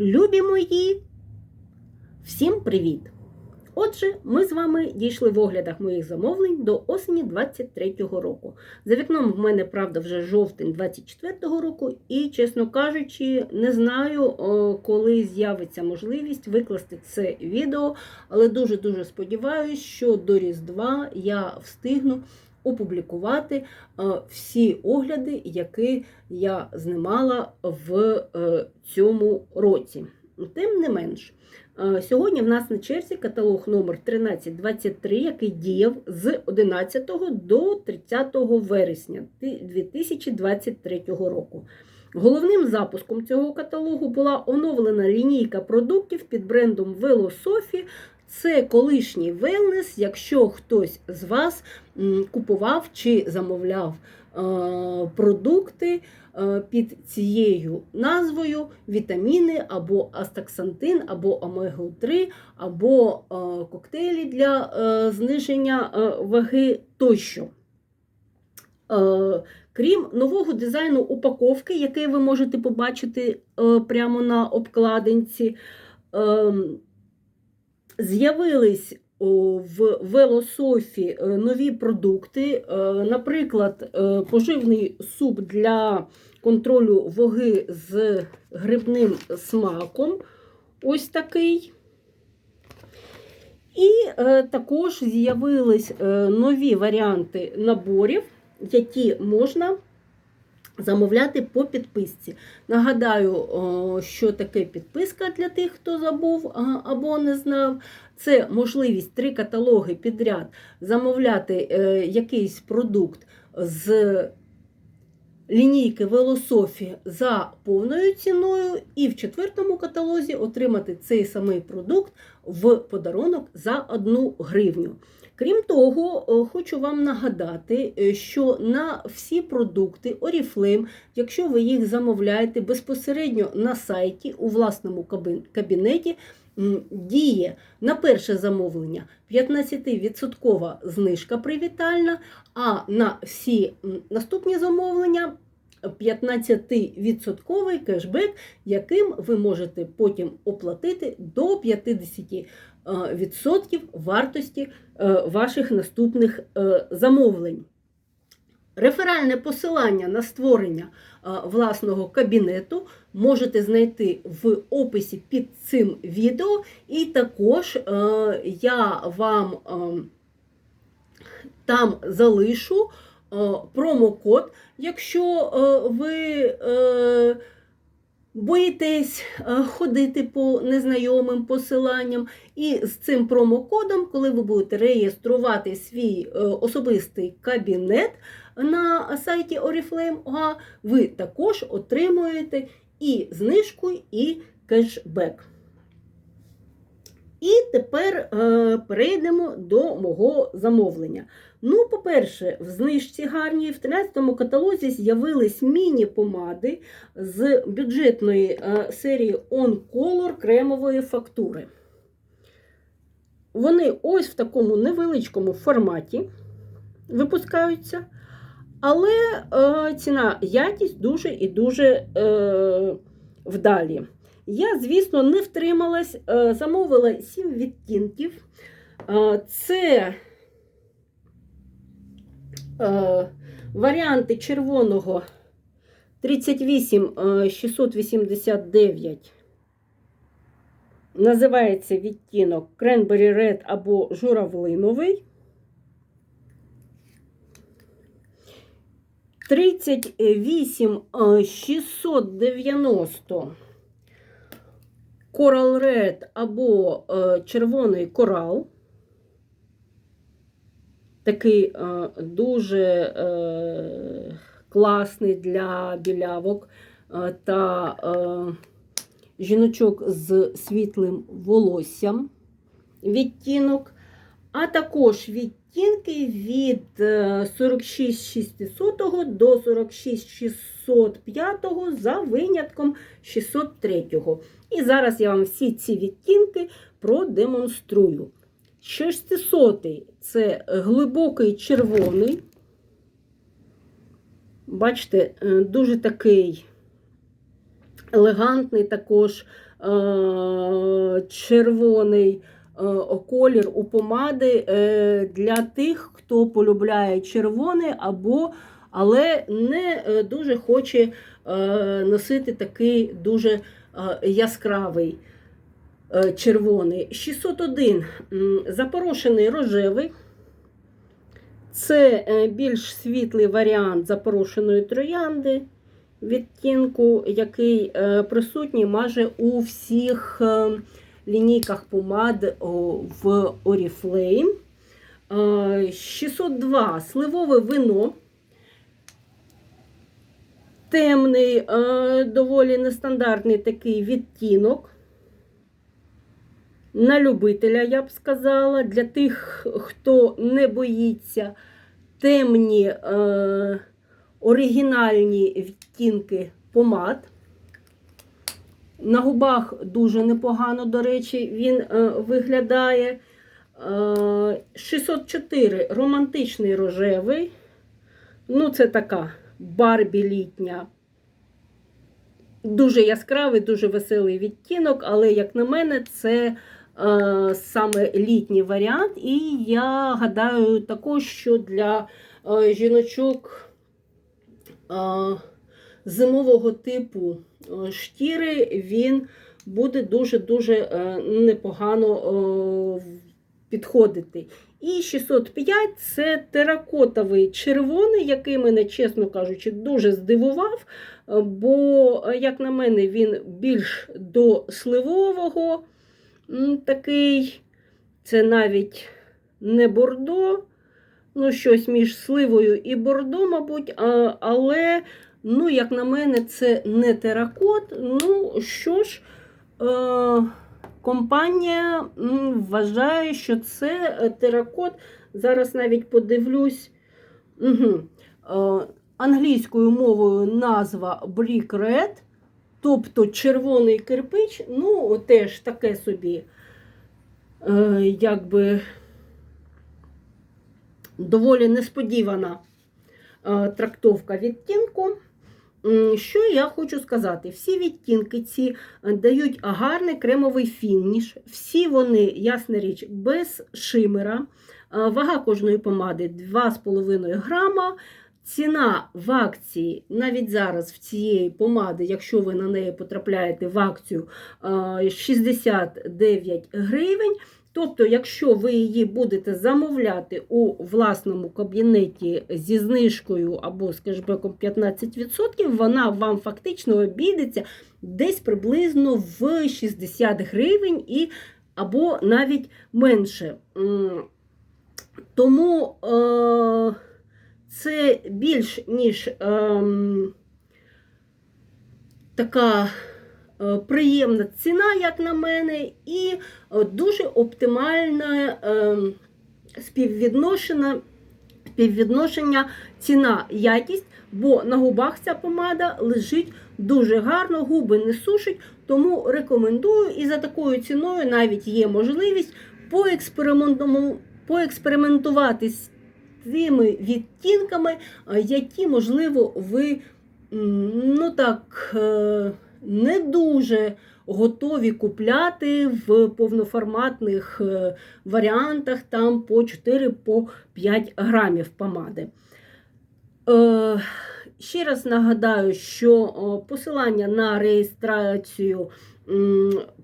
Любі мої, всім привіт! Отже, ми з вами дійшли в оглядах моїх замовлень до осені 23-го року. За вікном в мене, правда, вже жовтень 24-го року, і, чесно кажучи, не знаю, коли з'явиться можливість викласти це відео, але дуже-дуже сподіваюся, що до Різдва я встигну опублікувати е, всі огляди, які я знімала в е, цьому році. Тим не менш, е, сьогодні в нас на черзі каталог номер 1323, який діяв з 11 до 30 вересня 2023 року. Головним запуском цього каталогу була оновлена лінійка продуктів під брендом Велософі. Це колишній велнес, якщо хтось з вас купував чи замовляв продукти під цією назвою вітаміни або астаксантин, або омегу-3, або коктейлі для зниження ваги тощо. Крім нового дизайну упаковки, який ви можете побачити прямо на обкладинці, з'явились в велософі нові продукти, наприклад, поживний суп для контролю ваги з грибним смаком. Ось такий. І також з'явились нові варіанти наборів, які можна замовляти по підписці. Нагадаю, що таке підписка для тих, хто забув або не знав. Це можливість три каталоги підряд замовляти якийсь продукт з лінійки Велософі за повною ціною, і в четвертому каталозі отримати цей самий продукт в подарунок за 1 гривню. Крім того, хочу вам нагадати, що на всі продукти Oriflame, якщо ви їх замовляєте безпосередньо на сайті у власному кабінеті, діє на перше замовлення 15% знижка привітальна, а на всі наступні замовлення 15% кешбек, яким ви можете потім оплатити до 50% вартості ваших наступних замовлень. Реферальне посилання на створення власного кабінету можете знайти в описі під цим відео, і також я вам там залишу промокод, якщо ви боїтесь ходити по незнайомим посиланням. І з цим промокодом, коли ви будете реєструвати свій особистий кабінет на сайті Oriflame, ви також отримуєте і знижку, і кешбек. І тепер е, перейдемо до мого замовлення. Ну, по-перше, в знижці гарній в 13-му каталозі з'явились міні-помади з бюджетної е, серії On Color кремової фактури. Вони ось в такому невеличкому форматі випускаються, але е, ціна якість дуже і дуже е, вдалі. Я, звісно, не втрималась, замовила 7 відтінків. Це варіанти червоного 38689. Називається відтінок Cranberry Red або журавлиновий. 38690 Coral Red або е, червоний корал. Такий е, дуже е, класний для білявок та жіночок з світлим волоссям відтінок, а також відтінки від 46600 до 46605 за винятком 603. І зараз я вам всі ці відтінки продемонструю. 600 це глибокий червоний. Бачите, дуже такий елегантний також е, червоний е, колір у помади е, для тих, хто полюбляє червоний або але не е, дуже хоче е, носити такий дуже е, яскравий е, червоний. 601 запорошений рожевий. Це е, більш світлий варіант запорошеної троянди відтінку, який е, присутній майже у всіх е, лінійках помад в Oriflame. Е, 602 сливове вино. Темний, е, доволі нестандартний такий відтінок. На любителя, я б сказала, для тих, хто не боїться темні е, оригінальні відтінки помад. На губах дуже непогано, до речі, він е, виглядає. Е, 604 романтичний рожевий. Ну, це така барбі літня. Дуже яскравий, дуже веселий відтінок, але, як на мене, це е, саме літній варіант. І я гадаю також, що для е, жіночок е, зимового типу е, шкіри він буде дуже-дуже е, непогано е, підходити. І 605 це теракотовий червоний, який мене, чесно кажучи, дуже здивував. Бо, як на мене, він більш до сливового такий. Це навіть не бордо, ну, щось між сливою і бордо, мабуть, але, ну, як на мене, це не теракот. Ну, що ж, е, компанія вважає, що це е, теракот. Зараз навіть подивлюсь. Угу. Англійською мовою назва Brick Red, тобто червоний кирпич, ну, теж таке собі, е, якби доволі несподівана трактовка відтінку. Що я хочу сказати? Всі відтінки ці е, дають гарний кремовий фініш. Всі вони, ясна річ, без шимера. Е, Вага кожної помади 2,5 грама. Ціна в акції навіть зараз в цієї помади, якщо ви на неї потрапляєте в акцію, е, 69 гривень. Тобто, якщо ви її будете замовляти у власному кабінеті зі знижкою або з кешбеком 15%, вона вам фактично обійдеться десь приблизно в 60 гривень і, або навіть менше. Тому е, це більш ніж ем, така е, приємна ціна, як на мене, і е, дуже оптимальне співвідношення, співвідношення ціна-якість, бо на губах ця помада лежить дуже гарно, губи не сушить, тому рекомендую. І за такою ціною навіть є можливість поекспериментувати з тими відтінками, е, які, можливо, ви ну так, е, не дуже готові купляти в повноформатних е, варіантах там по 4-5 грамів помади. Е, Ще раз нагадаю, що посилання на реєстрацію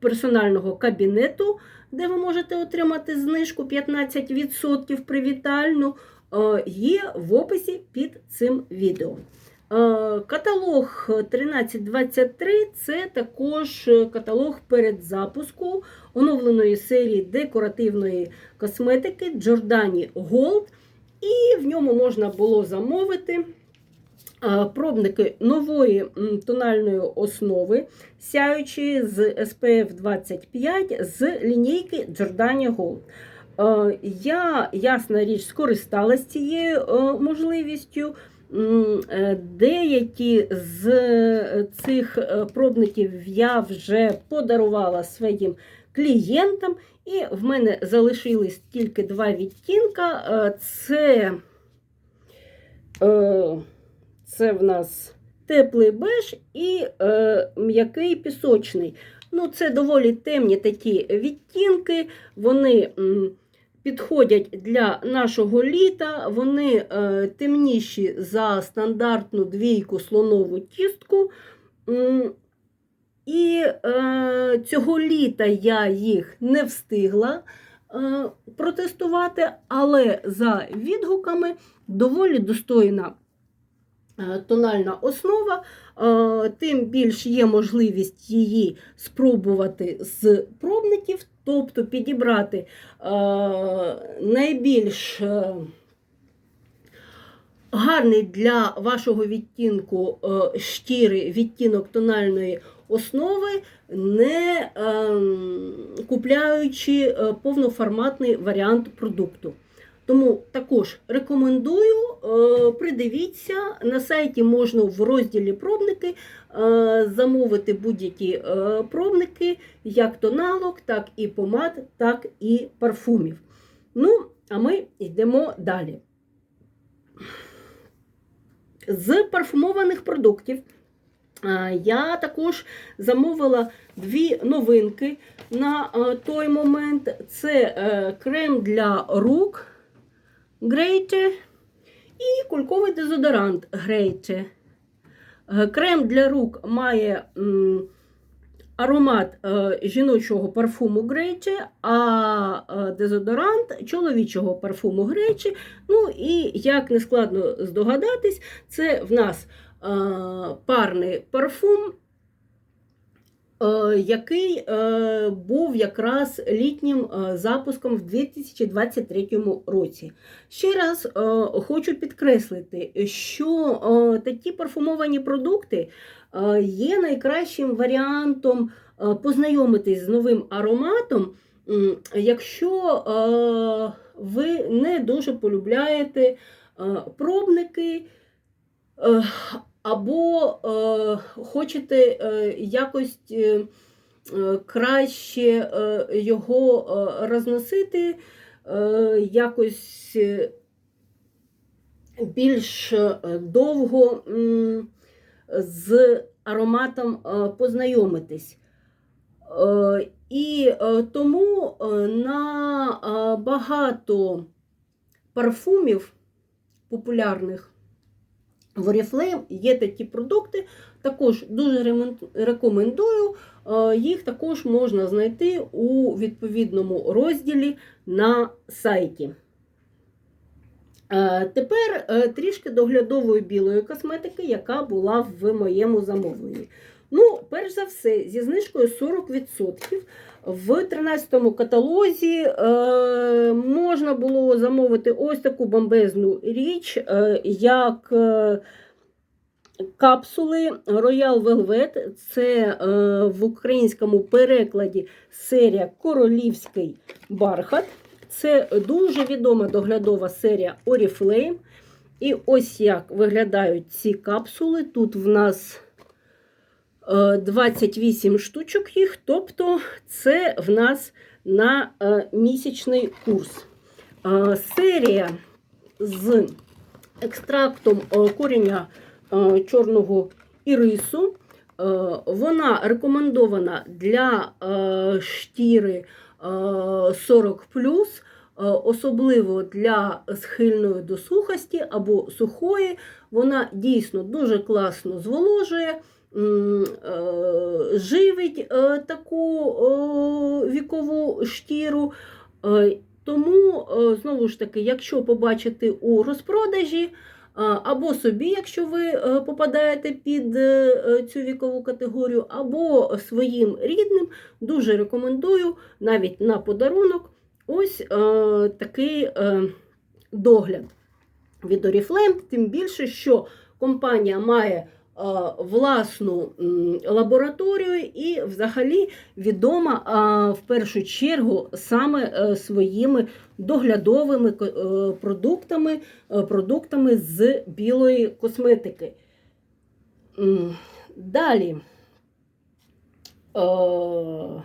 персонального кабінету, де ви можете отримати знижку 15% привітальну, е, є в описі під цим відео. Е, Каталог 1323 це також каталог передзапуску оновленої серії декоративної косметики Giordani Gold. І в ньому можна було замовити е, пробники нової тональної основи, сяючі з SPF 25 з лінійки Gold. Е, Я, ясна річ, скористалась цією е, можливістю. Е, Деякі з е, цих е, пробників я вже подарувала своїм клієнтам, і в мене залишились тільки два відтінка. Це, це в нас теплий беж і м'який пісочний. Ну, Це доволі темні такі відтінки, вони підходять для нашого літа, вони е, темніші за стандартну двійку слонову тістку. І е, цього літа я їх не встигла е, протестувати, але за відгуками доволі достойна е, тональна основа, е, тим більш є можливість її спробувати з пробників, тобто підібрати е, найбільш е, гарний для вашого відтінку е, шкіри відтінок тональної основи, не ем, купляючи е, повноформатний варіант продукту. Тому також рекомендую, е, придивіться, на сайті можна в розділі пробники е, замовити будь-які е, пробники, як тоналок, так і помад, так і парфумів. Ну, а ми йдемо далі. З парфумованих продуктів я також замовила дві новинки на той момент. Це крем для рук Грейте і кульковий дезодорант Грейте. Крем для рук має аромат е, жіночого парфуму Грейче, а е, дезодорант чоловічого парфуму Грейче. Ну і, як не складно здогадатись, це в нас е, парний парфум, е, який е, був якраз літнім е, запуском в 2023 році. Ще раз е, хочу підкреслити, що е, такі парфумовані продукти е, є найкращим варіантом е, познайомитись з новим ароматом, якщо е, ви не дуже полюбляєте е, пробники. Е, Або е, хочете е, якось е, е, краще е, його е, розносити, е, якось е, більш е, довго м, з ароматом е, познайомитись. Е, І е, тому е, на е, багато парфумів популярних в Oriflame є такі продукти, також дуже рекомендую. Е, Їх також можна знайти у відповідному розділі на сайті. Е, Тепер е, трішки доглядової білої косметики, яка була в моєму замовленні. Ну, перш за все, зі знижкою 40%. В 13 каталозі е, можна було замовити ось таку бомбезну річ, е, як е, капсули Royal Velvet. Це е, в українському перекладі серія Королівський бархат. Це дуже відома доглядова серія Oriflame. І ось як виглядають ці капсули. Тут в нас 28 штучок їх, тобто це в нас на е, місячний курс. Е, Серія з екстрактом е, коріння е, чорного ірису. Е, Вона рекомендована для е, шкіри е, 40 особливо для схильної до сухості або сухої. Вона дійсно дуже класно зволожує, е, живить е, таку е, вікову шкіру. Е, Тому, е, знову ж таки, якщо побачите у розпродажі, або собі, якщо ви е, попадаєте під е, е, цю вікову категорію, або своїм рідним, дуже рекомендую навіть на подарунок ось е, такий е, догляд від Oriflame, тим більше, що компанія має е, власну лабораторію і взагалі відома е, в першу чергу саме е, своїми доглядовими е, продуктами, е, продуктами з білої косметики. Далі. Е,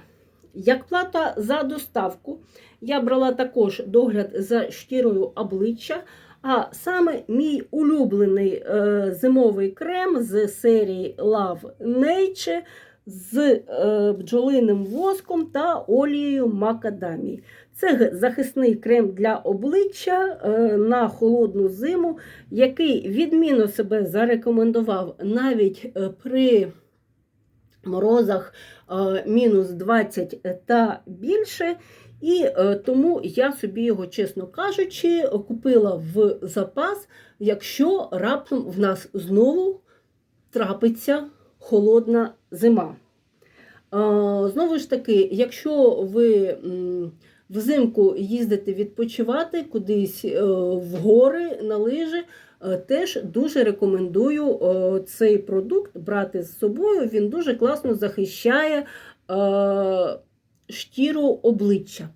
Як плата за доставку, я брала також догляд за шкірою обличчя, А саме мій улюблений е, зимовий крем з серії Love Nature з е, бджолиним воском та олією макадамії. Це захисний крем для обличчя е, на холодну зиму, який відмінно себе зарекомендував навіть при морозах мінус 20 та більше. І е, тому я собі його, чесно кажучи, купила в запас, якщо раптом в нас знову трапиться холодна зима. Знову ж таки, якщо ви взимку їздите відпочивати кудись е, в гори на лижі, е, теж дуже рекомендую цей продукт брати з собою. Він дуже класно захищає шкіру обличчя.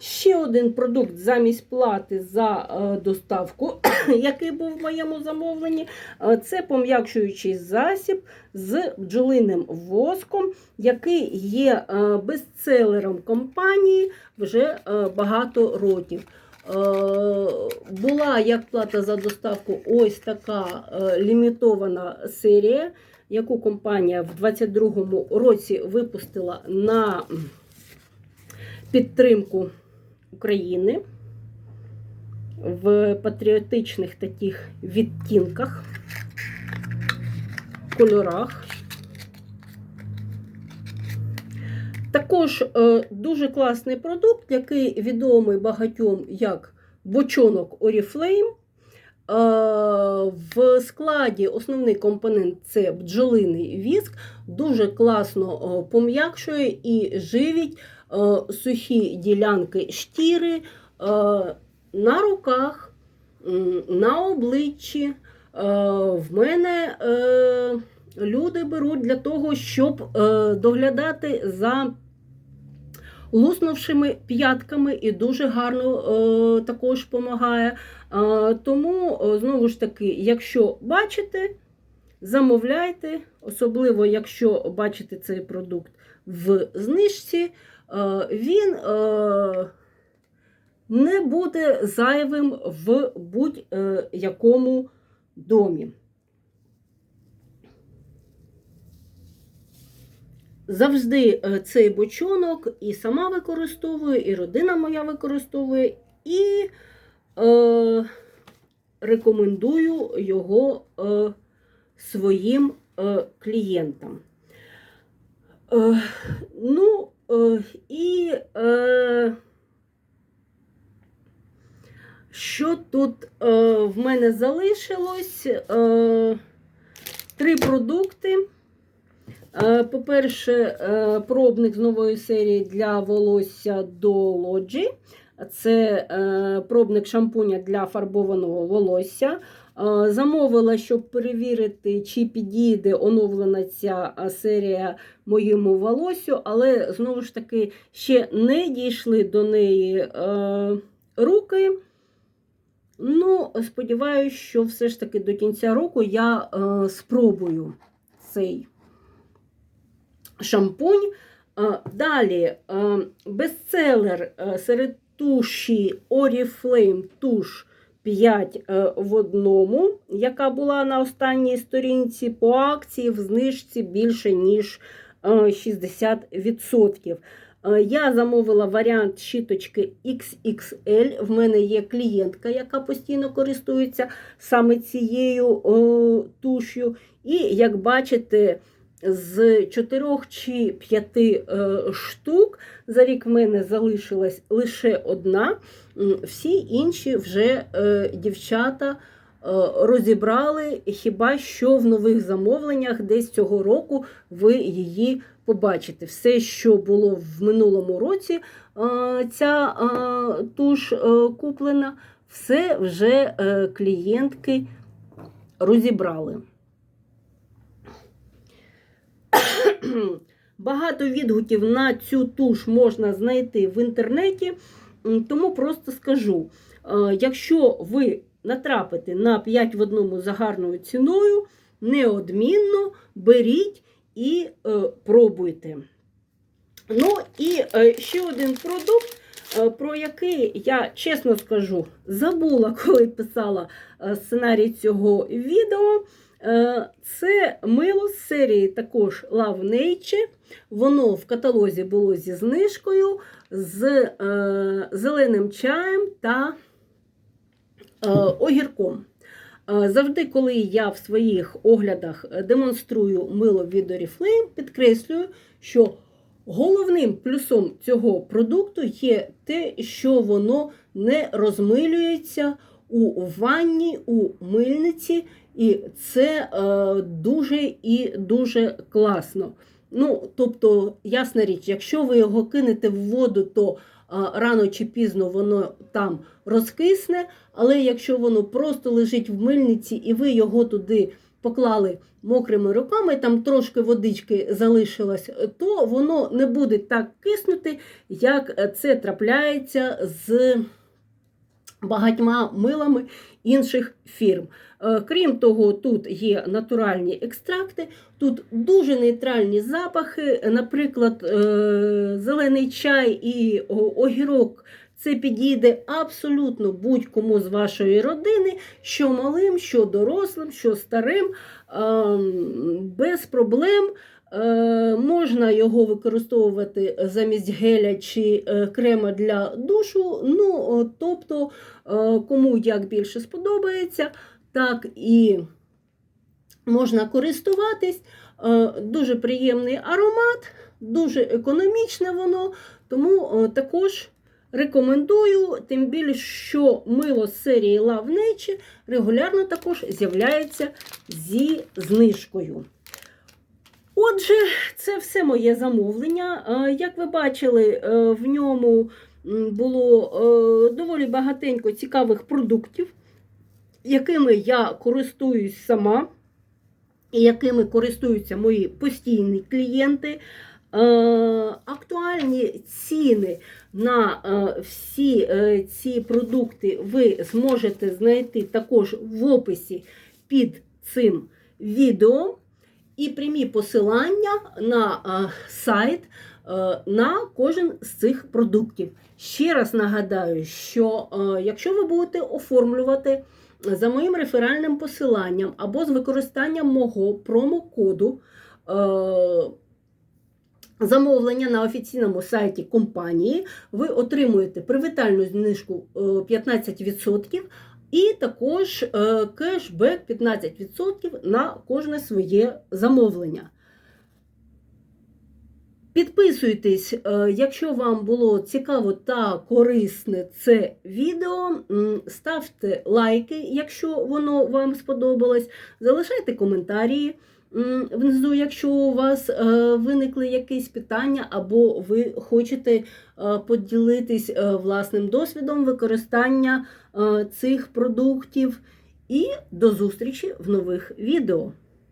Ще один продукт замість плати за е, доставку, який був в моєму замовленні, е, це пом'якшуючий засіб з бджолиним воском, який є е, бестселером компанії вже багато років. Е, Була як плата за доставку ось така е, лімітована серія, яку компанія в 2022 році випустила на підтримку України в патріотичних таких відтінках, кольорах. Також е, дуже класний продукт, який відомий багатьом як бочонок Oriflame. Е, В складі основний компонент це бджолиний віск, дуже класно е, пом'якшує і живить сухі ділянки шкіри на руках, на обличчі. В мене люди беруть для того, щоб е, доглядати за луснувшими п'ятками і дуже гарно е, також допомагає. Е, тому, знову ж таки, якщо бачите, замовляйте, особливо якщо бачите цей продукт в знижці, він не буде зайвим в будь-якому домі. Завжди е, цей бочонок і сама використовую, і родина моя використовує, і е, рекомендую його е, своїм е, клієнтам. Е, ну, е, і е, що тут е, в мене залишилось? Е, три продукти. Е, По-перше, е, пробник з нової серії для волосся до лоджі. Це е, пробник шампуня для фарбованого волосся. Замовила, щоб перевірити, чи підійде оновлена ця серія моєму волосю, але знову ж таки ще не дійшли до неї руки. Ну, сподіваюся, що все ж таки до кінця року я спробую цей шампунь. Е, Далі е, бестселер е, серед туші Oriflame туш 5 е, в одному, яка була на останній сторінці по акції в знижці більше, ніж е, 60%. Е, Я замовила варіант щіточки XXL. В мене є клієнтка, яка постійно користується саме цією туш'ю. І як бачите, з 4 чи 5 е, штук за рік в мене залишилась лише одна. Всі інші вже е, дівчата е, розібрали, хіба що в нових замовленнях десь цього року ви її побачите. Все, що було в минулому році, ця туш куплена, все вже клієнтки розібрали. Багато відгуків на цю туш можна знайти в інтернеті, тому просто скажу: е, якщо ви натрапите на 5 в одному за гарною ціною, неодмінно беріть і е, пробуйте. Ну і е, ще один продукт, про який я чесно скажу, забула, коли писала сценарій цього відео. Е, Це мило з серії також Love Nature. Воно в каталозі було зі знижкою, з е, зеленим чаєм та е, огірком. Завжди, коли я в своїх оглядах демонструю мило від Oriflame, підкреслюю, що головним плюсом цього продукту є те, що воно не розмилюється у ванні, у мильниці, і це е, дуже і дуже класно. Ну, тобто, ясна річ, якщо ви його кинете в воду, то а, рано чи пізно воно там розкисне, але якщо воно просто лежить в мильниці і ви його туди поклали мокрими руками, там трошки водички залишилось, то воно не буде так киснути, як це трапляється з багатьма милами інших фірм. Е, Крім того, тут є натуральні екстракти, тут дуже нейтральні запахи, наприклад, е, зелений чай і огірок. Це підійде абсолютно будь-кому з вашої родини, що малим, що дорослим, що старим, ем, без проблем. Е, Можна його використовувати замість геля чи крема для душу. Ну, тобто, кому як більше сподобається, так і можна користуватись. Е, Дуже приємний аромат, дуже економічне воно, тому е, також рекомендую, тим більше, що мило з серії Love Nature регулярно також з'являється зі знижкою. Отже, це все моє замовлення. Е, Як ви бачили, в ньому було доволі багатенько цікавих продуктів, якими я користуюсь сама, і якими користуються мої постійні клієнти. Е, Актуальні ціни на е, всі е, ці продукти ви зможете знайти також в описі під цим відео і прямі посилання на сайт на кожен з цих продуктів. Ще раз нагадаю, що якщо ви будете оформлювати за моїм реферальним посиланням або з використанням мого промокоду е, замовлення на офіційному сайті компанії, ви отримуєте привітальну знижку е, 15%. І також е, кешбек 15% на кожне своє замовлення. Підписуйтесь, е, якщо вам було цікаво та корисне це відео. Ставте лайки, якщо воно вам сподобалось. Залишайте коментарі внизу, якщо у вас е, виникли якісь питання, або ви хочете е, поділитись власним досвідом використання цих продуктів. І до зустрічі в нових відео.